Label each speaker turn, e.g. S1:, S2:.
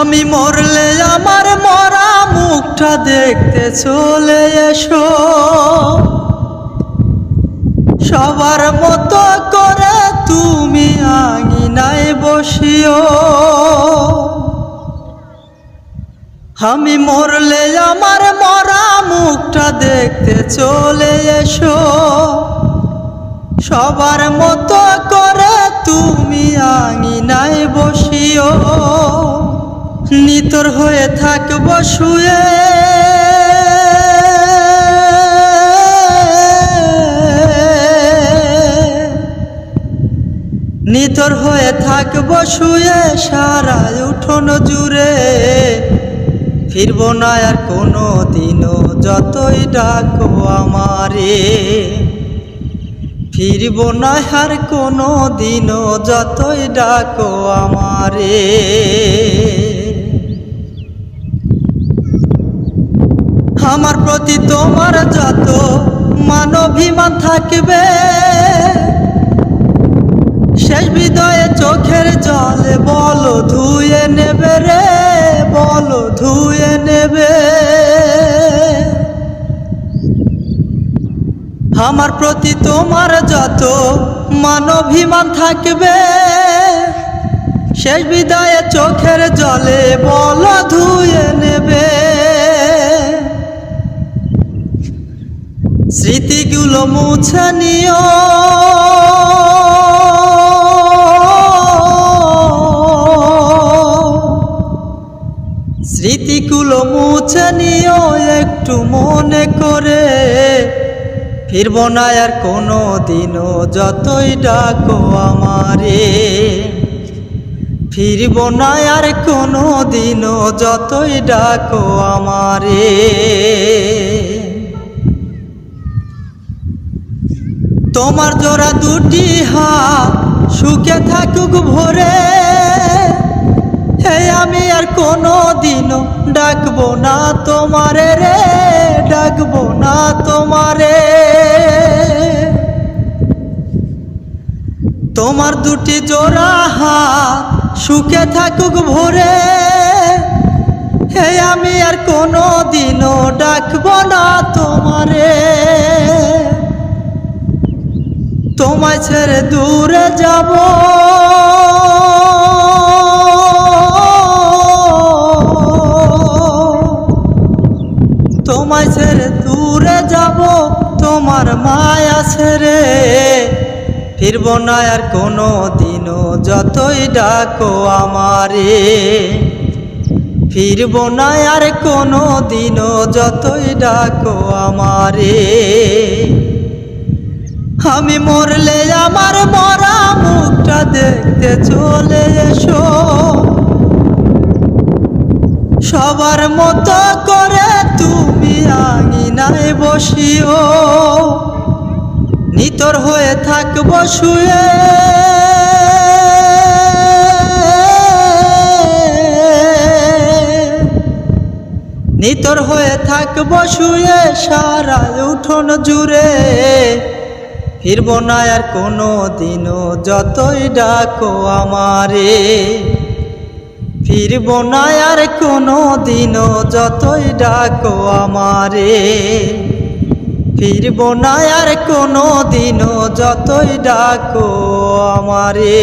S1: আমি মরলে আমার মরা মুখটা দেখতে চলে এসো। সবার মতো করে তুমি আঙিনায় বসিও। আমি মরলে আমার মরা মুখটা দেখতে চলে এসো। সবার মতো করে তুমি আঙিনায় বসিও। নিতর হয়ে থাকব শুয়ে। নিতর হয়ে থাকব শুয়ে, সারা উঠোন জুড়ে। ফিরব না আর কোনো দিনও, যতই ডাকো আমারে। ফিরব না আর কোনো দিনও, যতই ডাকো আমারে। আমার প্রতি তোমার যত মানবিমান থাকবে, শেষ হৃদয়ে চোখের জলে বলো ধুয়ে নেবে রে, বলো ধুয়ে নেবে। আমার প্রতি তোমার যত মানবিমান থাকবে, শেষ বিদায়ে চোখের জলে বলো স্মৃতিগুলো মুছে নিও। স্মৃতিগুলো মুছে নিও একটু মনে করে। ফিরব না আর কোনো দিনও যতই ডাকো আমারে। ফিরব না আর কোনো দিনও যতই ডাকো আমারে। তোমার জোড়া দুটি হা সুখে থাকুক ভরে। হে আমি আর কোনো দিনও ডাকবো না তোমারে রে, ডাকবো না তোমারে। তোমার দুটি জোড়া হা সুখে থাকুক ভরে। হে আমি আর কোনো দিনও ডাকবো না তোমারে। তোমায় ছেড়ে দূরে যাব। তোমায় ছেড়ে দূরে যাব, তোমার মায়া ছেড়ে। ফিরব না আর কোনো দিনও যতই ডাকো আমারে। ফিরব না আর কোনো দিনও যতই ডাকো আমারে। আমি মরলে আমার মরা মুখটা দেখতে চলে এসো। সবার মতো করে তুমি আঙিনায় বসিও। নিতর হয়ে থাকব শুয়ে। নিতর হয়ে থাকব শুয়ে সারা উঠোন জুড়ে। ফিরব না আর কোনো দিনও যতই ডাকো আমারে। ফিরব না আর কোনো দিনও যতই ডাকো আমারে। ফিরব না আর কোনো দিনও যতই ডাকো আমারে।